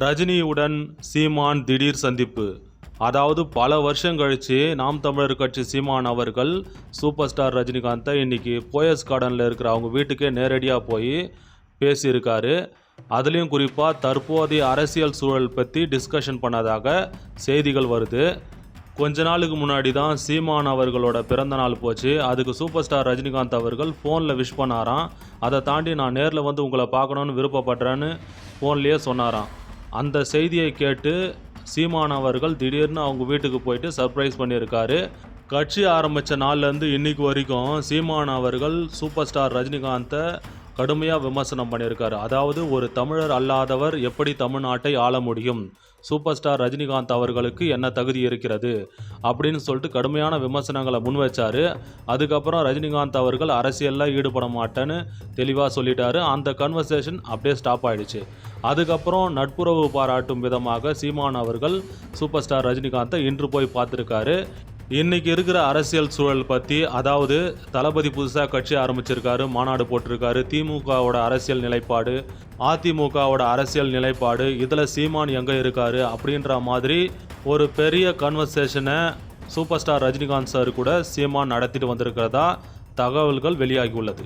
ரஜினியுடன் சீமான் திடீர் சந்திப்பு. அதாவது பல வருஷம் கழித்து நாம் தமிழர் கட்சி சீமான் அவர்கள் சூப்பர் ஸ்டார் ரஜினிகாந்தை இன்னைக்கு போயஸ் கார்டனில் இருக்கிற அவங்க வீட்டுக்கே நேரடியாக போய் பேசியிருக்காரு. அதுலேயும் குறிப்பாக தற்போதைய அரசியல் சூழல் பற்றி டிஸ்கஷன் பண்ணதாக செய்திகள் வருது. கொஞ்ச நாளுக்கு முன்னாடி தான் சீமான் அவர்களோட பிறந்த நாள் போச்சு. அதுக்கு சூப்பர் ஸ்டார் ரஜினிகாந்த் அவர்கள் ஃபோனில் விஷ் பண்ணாராம். அதை தாண்டி நான் நேரில் வந்து உங்களை பார்க்கணுன்னு விருப்பப்படுறேன்னு ஃபோன்லேயே சொன்னாராம். அந்த செய்தியை கேட்டு சீமான் அவர்கள் திடீர்னு அவங்க வீட்டுக்கு போயிட்டு சர்ப்ரைஸ் பண்ணியிருக்காரு. கட்சி ஆரம்பித்த நாள்லேருந்து இன்னைக்கு வரைக்கும் சீமான் அவர்கள் சூப்பர் ஸ்டார் ரஜினிகாந்தை கடுமையாக விமர்சனம் பண்ணியிருக்காரு. அதாவது ஒரு தமிழர் அல்லாதவர் எப்படி தமிழ்நாட்டை ஆள முடியும்? சூப்பர் ஸ்டார் ரஜினிகாந்த் அவர்களுக்கு என்ன தகுதி இருக்கிறது? அப்படின்னு சொல்லிட்டு கடுமையான விமர்சனங்களை முன்வைச்சார் அதுக்கப்புறம் ரஜினிகாந்த் அவர்கள் அரசியலில் ஈடுபட மாட்டேன்னு தெளிவாக சொல்லிட்டாரு. அந்த கன்வர்சேஷன் அப்படியே ஸ்டாப் ஆகிடுச்சு அதுக்கப்புறம் நட்புறவு பாராட்டும் விதமாக சீமான் அவர்கள் சூப்பர் ஸ்டார் ரஜினிகாந்தை இன்று போய் பார்த்துருக்காரு. இன்னைக்கு இருக்கிற அரசியல் சூழல் பற்றி அதாவது தளபதி புதுசாக கட்சி ஆரம்பிச்சிருக்காரு மாநாடு போட்டிருக்காரு திமுகவோட அரசியல் நிலைப்பாடு அதிமுகவோட அரசியல் நிலைப்பாடு இதில் சீமான் எங்கே இருக்காரு அப்படின்ற மாதிரி ஒரு பெரிய கன்வர்சேஷனை சூப்பர் ஸ்டார் ரஜினிகாந்த் சார் கூட சீமான் நடத்திட்டு வந்திருக்கிறதா தகவல்கள் வெளியாகியுள்ளது